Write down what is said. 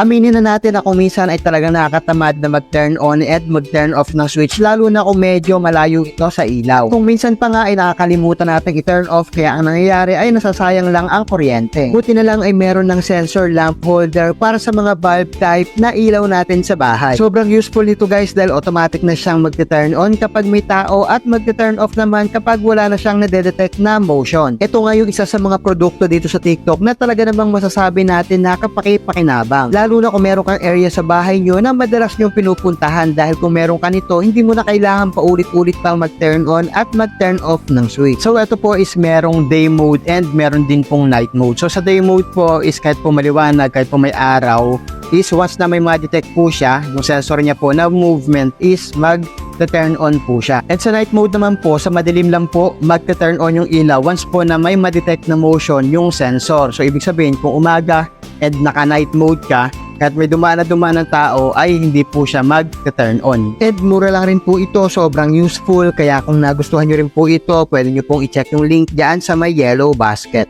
Aminin na natin na kung minsan ay talagang nakakatamad na mag-turn on at mag-turn off ng switch lalo na kung medyo malayo ito sa ilaw. Kung minsan pa nga ay nakakalimutan natin i-turn off kaya ang nangyayari ay nasasayang lang ang kuryente. Buti na lang ay meron ng sensor lamp holder para sa mga bulb type na ilaw natin sa bahay. Sobrang useful nito guys dahil automatic na siyang mag-turn on kapag may tao at mag-turn off naman kapag wala na siyang nade-detect na motion. Ito nga yung isa sa mga produkto dito sa TikTok na talaga namang masasabi natin na kapaki-pakinabang. Lalo na kung meron kang area sa bahay nyo na madalas nyo pinupuntahan dahil kung meron ka nito, hindi mo na kailangan paulit-ulit pang mag-turn on at mag-turn off ng switch. So ito po is merong day mode and meron din pong night mode. So sa day mode po is kahit po maliwanag, kahit po may araw, is once na may ma-detect po siya, yung sensor niya po na movement is mag turn on po siya. At sa night mode naman po, sa madilim lang po, magta-turn on yung ilaw once po na may ma-detect na motion yung sensor. So, ibig sabihin, kung umaga and naka-night mode ka, kahit may dumaan na dumaan ng tao, ay hindi po siya mag-turn on. And mura lang rin po ito, sobrang useful, kaya kung nagustuhan nyo rin po ito, pwede nyo pong i-check yung link dyan sa may yellow basket.